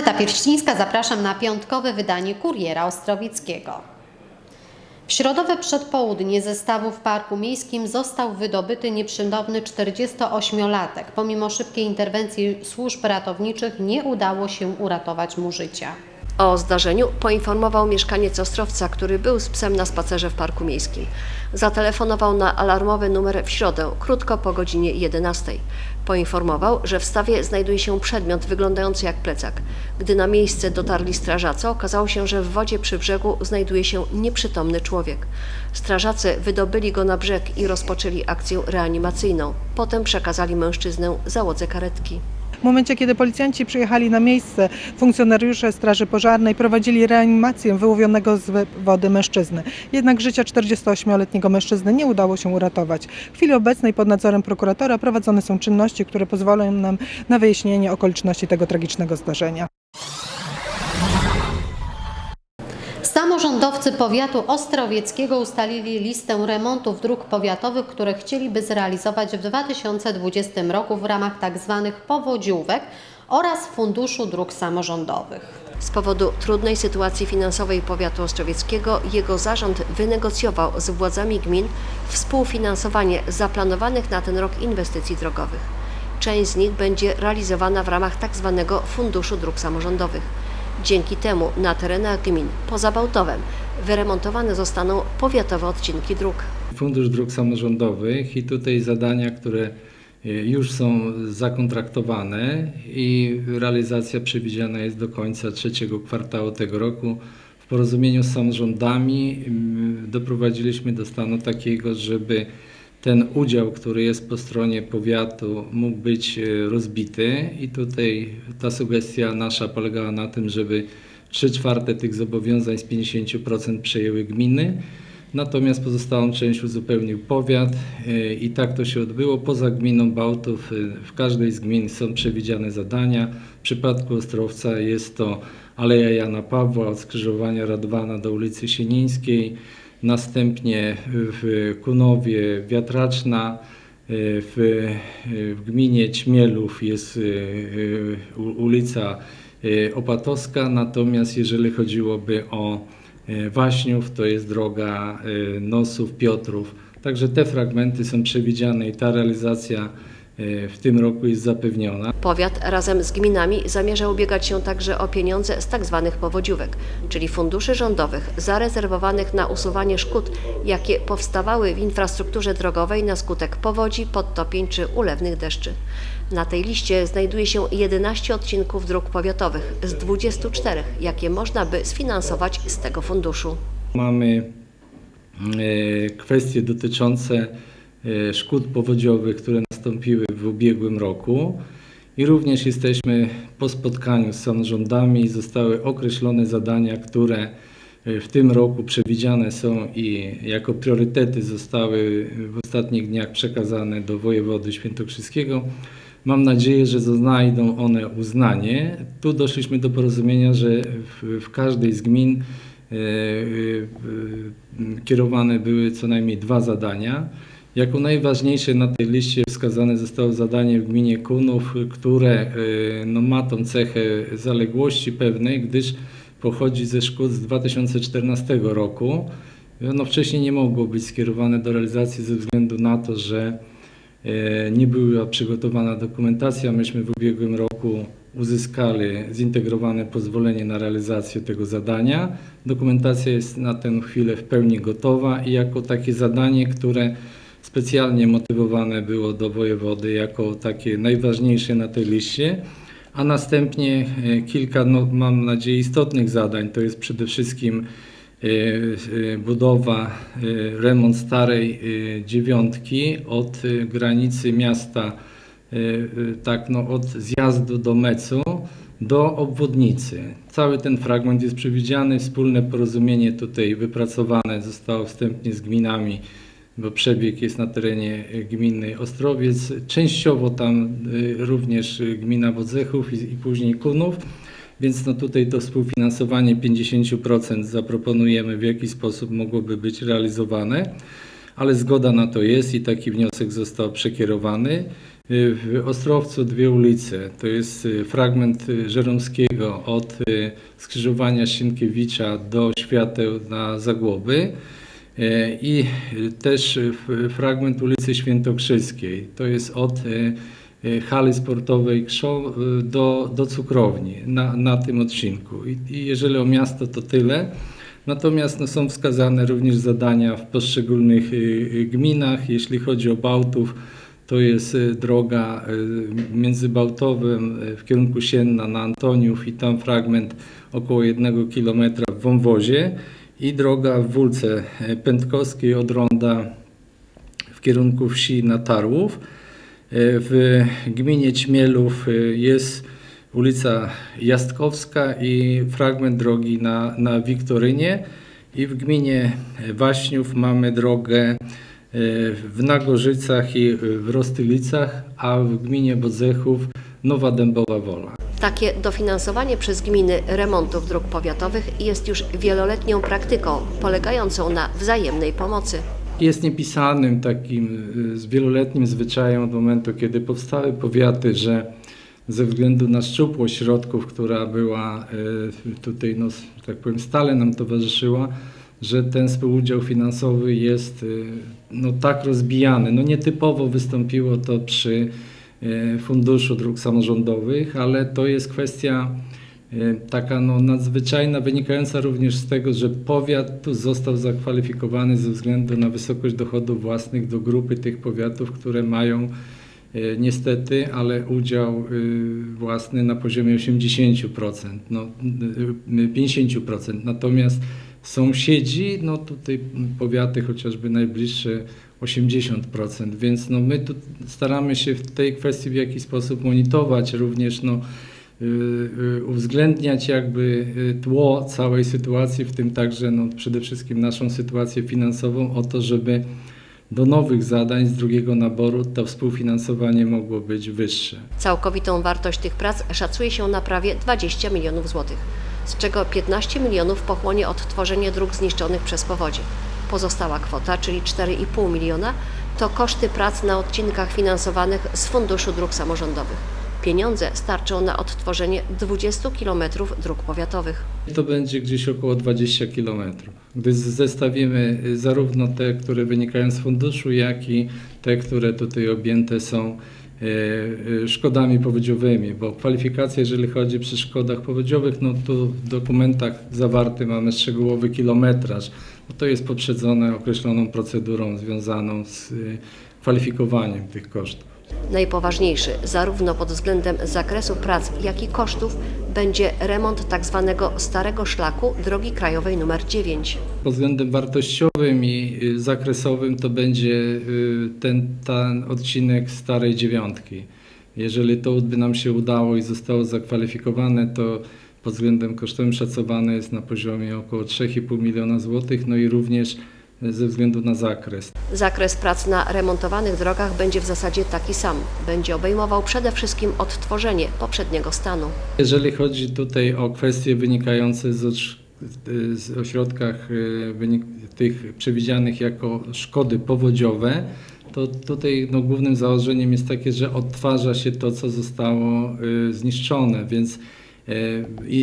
Aneta Pierścińska, zapraszam na piątkowe wydanie Kuriera Ostrowieckiego. W środowe przedpołudnie ze stawu w Parku Miejskim został wydobyty nieprzytomny 48-latek. Pomimo szybkiej interwencji służb ratowniczych nie udało się uratować mu życia. O zdarzeniu poinformował mieszkaniec Ostrowca, który był z psem na spacerze w Parku Miejskim. Zatelefonował na alarmowy numer w środę, krótko po godzinie 11. Poinformował, że w stawie znajduje się przedmiot wyglądający jak plecak. Gdy na miejsce dotarli strażacy, okazało się, że w wodzie przy brzegu znajduje się nieprzytomny człowiek. Strażacy wydobyli go na brzeg i rozpoczęli akcję reanimacyjną. Potem przekazali mężczyznę załodze karetki. W momencie, kiedy policjanci przyjechali na miejsce, funkcjonariusze Straży Pożarnej prowadzili reanimację wyłowionego z wody mężczyzny. Jednak życia 48-letniego mężczyzny nie udało się uratować. W chwili obecnej pod nadzorem prokuratora prowadzone są czynności, które pozwolą nam na wyjaśnienie okoliczności tego tragicznego zdarzenia. Samorządowcy powiatu ostrowieckiego ustalili listę remontów dróg powiatowych, które chcieliby zrealizować w 2020 roku w ramach tzw. powodziówek oraz Funduszu Dróg Samorządowych. Z powodu trudnej sytuacji finansowej powiatu ostrowieckiego jego zarząd wynegocjował z władzami gmin współfinansowanie zaplanowanych na ten rok inwestycji drogowych. Część z nich będzie realizowana w ramach tzw. Funduszu Dróg Samorządowych. Dzięki temu na terenach gmin poza Bałtowem wyremontowane zostaną powiatowe odcinki dróg. Fundusz Dróg Samorządowych i tutaj zadania, które e, już są zakontraktowane i realizacja przewidziana jest do końca trzeciego kwartału tego roku. W porozumieniu z samorządami mm, doprowadziliśmy do stanu takiego, żeby ten udział, który jest po stronie powiatu, mógł być e, rozbity i tutaj ta sugestia nasza polegała na tym, żeby 3 czwarte tych zobowiązań z 50% przejęły gminy. Natomiast pozostałą część uzupełnił powiat e, i tak to się odbyło. Poza gminą Bałtów e, w każdej z gmin są przewidziane zadania. W przypadku Ostrowca jest to Aleja Jana Pawła od skrzyżowania Radwana do ulicy Sienińskiej. Następnie w Kunowie Wiatraczna, e, w, w gminie Ćmielów jest e, ulica e, Opatowska, natomiast jeżeli chodziłoby o e, Waśniów, to jest droga e, Nosów, Piotrów. Także te fragmenty są przewidziane i ta realizacja e, w tym roku jest zapewniona. Powiat razem z gminami zamierza ubiegać się także o pieniądze z tzw. powodziówek, czyli funduszy rządowych zarezerwowanych na usuwanie szkód, jakie powstawały w infrastrukturze drogowej na skutek powodzi, podtopień czy ulewnych deszczy. Na tej liście znajduje się 11 odcinków dróg powiatowych z 24, jakie można by sfinansować z tego funduszu. Mamy e, kwestie dotyczące e, szkód powodziowych, które nastąpiły w ubiegłym roku. I również jesteśmy po spotkaniu z samorządami. Zostały określone zadania, które e, w tym roku przewidziane są i jako priorytety zostały w ostatnich dniach przekazane do wojewody świętokrzyskiego. Mam nadzieję, że znajdą one uznanie. Tu doszliśmy do porozumienia, że w, w każdej z gmin e, e, kierowane były co najmniej dwa zadania. Jako najważniejsze na tej liście wskazane zostało zadanie w gminie Kunów, które e, no, ma tą cechę zaległości pewnej, gdyż pochodzi ze szkód z 2014 roku. Ono wcześniej nie mogło być skierowane do realizacji ze względu na to, że e, nie była przygotowana dokumentacja. Myśmy w ubiegłym roku uzyskali zintegrowane pozwolenie na realizację tego zadania. Dokumentacja jest na tę chwilę w pełni gotowa i jako takie zadanie, które specjalnie motywowane było do wojewody jako takie najważniejsze na tej liście, a następnie e, kilka, no, mam nadzieję, istotnych zadań. To jest przede wszystkim e, e, budowa, remont starej dziewiątki od granicy miasta, tak no, od zjazdu do Mecu do obwodnicy. Cały ten fragment jest przewidziany, wspólne porozumienie tutaj wypracowane zostało wstępnie z gminami bo przebieg jest na terenie gminy Ostrowiec. Częściowo tam e, również gmina Wodzechów i, i później Kunów. Więc no tutaj to współfinansowanie 50% zaproponujemy, w jaki sposób mogłoby być realizowane, ale zgoda na to jest i taki wniosek został przekierowany. w Ostrowcu dwie ulice. To jest y, fragment y, Żeromskiego od y, skrzyżowania Sienkiewicza do świateł na Zagłoby i y, też fragment ulicy Świętokrzyskiej. To jest od y, y, hali sportowej do, do cukrowni na, na tym odcinku. I, I jeżeli o miasto to tyle. Natomiast no, są wskazane również zadania w poszczególnych gminach. Jeśli chodzi o Bałtów, to jest droga między Bałtowem w kierunku Sienna na Antoniów i tam fragment około jednego kilometra w wąwozie i droga w Wólce y, Pętkowskiej od Ronda w kierunku wsi na Tarłów. Y, W gminie Ćmielów y, jest ulica Jastkowska i fragment drogi na, na Wiktorynie. I w gminie Waśniów mamy drogę w Nagorzycach i w Rostylicach, a w gminie Bodzechów Nowa Dębowa Wola. Takie dofinansowanie przez gminy remontów dróg powiatowych jest już wieloletnią praktyką, polegającą na wzajemnej pomocy. Jest niepisanym takim y, z wieloletnim zwyczajem od momentu, kiedy powstały powiaty, że ze względu na szczupłość środków, która była y, tutaj, no, tak powiem, stale nam towarzyszyła, że ten współudział finansowy jest y, no, tak rozbijany. No, nietypowo wystąpiło to przy Funduszu Dróg Samorządowych, ale to jest kwestia y, taka no, nadzwyczajna, wynikająca również z tego, że powiat został zakwalifikowany ze względu na wysokość dochodów własnych do grupy tych powiatów, które mają y, niestety, ale udział własny na poziomie 80%, no, y, y, 50%. Natomiast sąsiedzi, no tutaj powiaty chociażby najbliższe 80%, więc no my tu staramy się w tej kwestii w jakiś sposób monitorować również no, y, y, uwzględniać jakby y, tło całej sytuacji, w tym także no, przede wszystkim naszą sytuację finansową, o to, żeby do nowych zadań z drugiego naboru to współfinansowanie mogło być wyższe. Całkowitą wartość tych prac szacuje się na prawie 20 milionów złotych, z czego 15 milionów pochłonie odtworzenie dróg zniszczonych przez powodzie. Pozostała kwota, czyli 4,5 miliona, to koszty prac na odcinkach finansowanych z Funduszu Dróg Samorządowych. Pieniądze starczą na odtworzenie 20 km dróg powiatowych. To będzie gdzieś około 20 km. Gdy zestawimy zarówno te, które wynikają z funduszu, jak i te, które tutaj objęte są y, y, szkodami powodziowymi, bo kwalifikacje, jeżeli chodzi przy szkodach powodziowych, no to w dokumentach zawarty mamy szczegółowy kilometraż. To jest poprzedzone określoną procedurą związaną z y, kwalifikowaniem tych kosztów. Najpoważniejszy, zarówno pod względem zakresu prac, jak i kosztów, będzie remont tzw. starego szlaku drogi krajowej nr 9. Pod względem wartościowym i y, zakresowym to będzie y, ten, ten odcinek starej dziewiątki. Jeżeli to by nam się udało i zostało zakwalifikowane, to pod względem kosztowym szacowane jest na poziomie około 3,5 miliona złotych, no i również y, ze względu na zakres. Zakres prac na remontowanych drogach będzie w zasadzie taki sam. Będzie obejmował przede wszystkim odtworzenie poprzedniego stanu. Jeżeli chodzi tutaj o kwestie wynikające z, osz- z ośrodkach wynik, tych przewidzianych jako szkody powodziowe, to tutaj no, głównym założeniem jest takie, że odtwarza się to, co zostało zniszczone, więc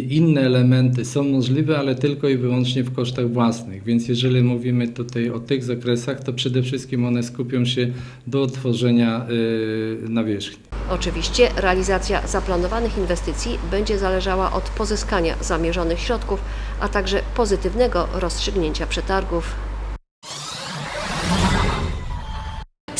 inne elementy są możliwe, ale tylko i wyłącznie w kosztach własnych. Więc jeżeli mówimy tutaj o tych zakresach, to przede wszystkim one skupią się do odtworzenia y, nawierzchni. Oczywiście realizacja zaplanowanych inwestycji będzie zależała od pozyskania zamierzonych środków, a także pozytywnego rozstrzygnięcia przetargów.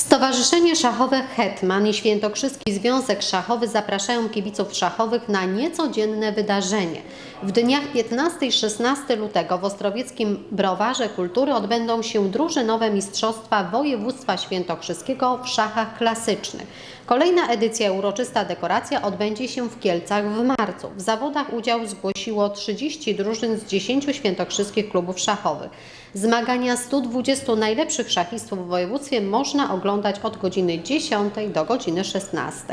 Stowarzyszenie Szachowe Hetman i Świętokrzyski Związek Szachowy zapraszają kibiców szachowych na niecodzienne wydarzenie. W dniach 15 i 16 lutego w Ostrowieckim Browarze Kultury odbędą się drużynowe Mistrzostwa Województwa Świętokrzyskiego w szachach klasycznych. Kolejna edycja uroczysta dekoracja odbędzie się w Kielcach w marcu. W zawodach udział zgłosiło 30 drużyn z 10 świętokrzyskich klubów szachowych. Zmagania 120 najlepszych szachistów w województwie można oglądać od godziny 10 do godziny 16.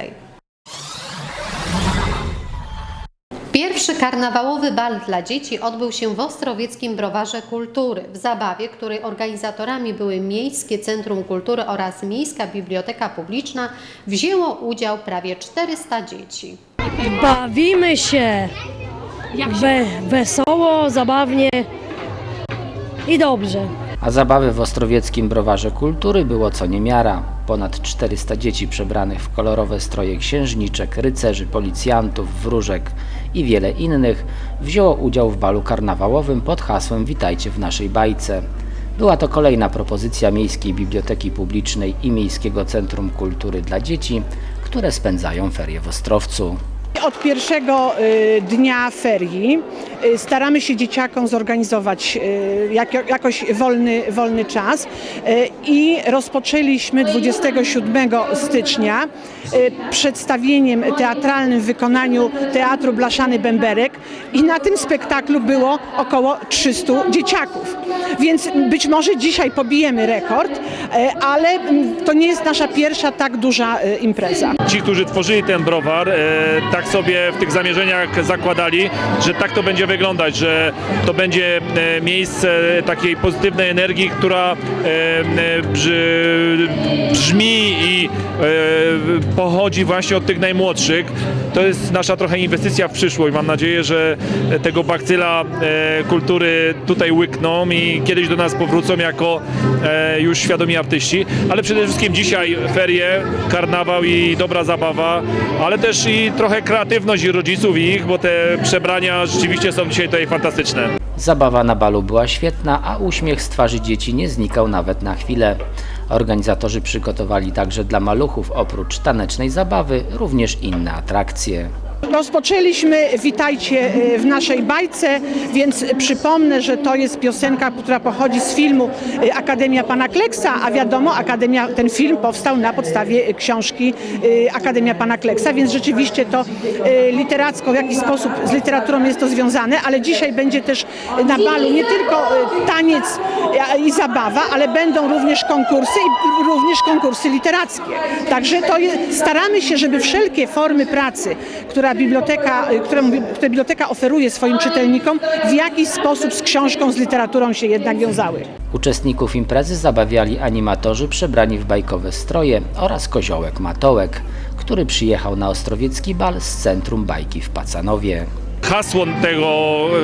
Pierwszy karnawałowy bal dla dzieci odbył się w Ostrowieckim Browarze Kultury, w zabawie, której organizatorami były Miejskie Centrum Kultury oraz Miejska Biblioteka Publiczna, wzięło udział prawie 400 dzieci. Bawimy się we, wesoło, zabawnie i dobrze. A zabawy w Ostrowieckim Browarze Kultury było co niemiara. Ponad 400 dzieci przebranych w kolorowe stroje księżniczek, rycerzy, policjantów, wróżek i wiele innych wzięło udział w balu karnawałowym pod hasłem Witajcie w naszej bajce. Była to kolejna propozycja Miejskiej Biblioteki Publicznej i Miejskiego Centrum Kultury dla Dzieci, które spędzają ferie w Ostrowcu. Od pierwszego y, dnia ferii y, staramy się dzieciakom zorganizować y, jak, jakoś wolny, wolny czas i rozpoczęliśmy 27 stycznia przedstawieniem teatralnym w wykonaniu Teatru Blaszany Bęberek i na tym spektaklu było około 300 dzieciaków. Więc być może dzisiaj pobijemy rekord, ale to nie jest nasza pierwsza tak duża impreza. Ci, którzy tworzyli ten browar, tak sobie w tych zamierzeniach zakładali, że tak to będzie wyglądać, że to będzie e, miejsce takiej pozytywnej energii, która e, e, brzmi i pochodzi właśnie od tych najmłodszych. To jest nasza trochę inwestycja w przyszłość. Mam nadzieję, że tego bakcyla kultury tutaj łykną i kiedyś do nas powrócą jako już świadomi artyści, ale przede wszystkim dzisiaj ferie, karnawał i dobra zabawa, ale też i trochę kreatywność rodziców i ich, bo te przebrania rzeczywiście są dzisiaj tutaj fantastyczne. Zabawa na balu była świetna, a uśmiech z twarzy dzieci nie znikał nawet na chwilę. Organizatorzy przygotowali także dla maluchów oprócz tanecznej zabawy również inne atrakcje. Rozpoczęliśmy Witajcie y, w naszej bajce, więc przypomnę, że to jest piosenka, która pochodzi z filmu y, Akademia Pana Kleksa, a wiadomo, Akademia, ten film powstał na podstawie y, książki Akademia Pana Kleksa, więc rzeczywiście to literacko w jakiś sposób z literaturą jest to związane, ale dzisiaj będzie też na balu nie tylko taniec i zabawa, ale będą również konkursy i również konkursy literackie. Także to jest, staramy się, żeby wszelkie formy pracy, która biblioteka, y, którą, bi- które biblioteka oferuje swoim czytelnikom, w jakiś sposób z książką, z literaturą się jednak wiązały. Uczestników imprezy zabawiali animatorzy przebrani w bajkowe stroje oraz koziołek Matołek, który przyjechał na Ostrowiecki Bal z Centrum Bajki w Pacanowie. Hasło tego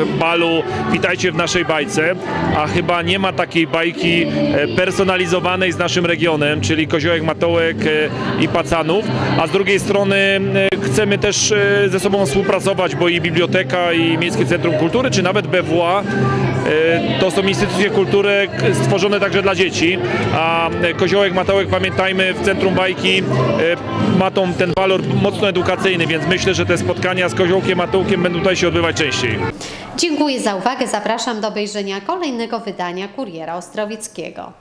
e, balu Witajcie w naszej bajce, a chyba nie ma takiej bajki e, personalizowanej z naszym regionem, czyli Koziołek, Matołek e, i Pacanów, a z drugiej strony chcemy też ze sobą współpracować, bo i Biblioteka, i Miejskie Centrum Kultury, czy nawet BWA to są instytucje kultury stworzone także dla dzieci, a Koziołek, Matołek, pamiętajmy, w Centrum Bajki ma tą, ten walor mocno edukacyjny, więc myślę, że te spotkania z Koziołkiem, Matołkiem będą się odbywać częściej. Dziękuję za uwagę. Zapraszam do obejrzenia kolejnego wydania Kuriera Ostrowieckiego.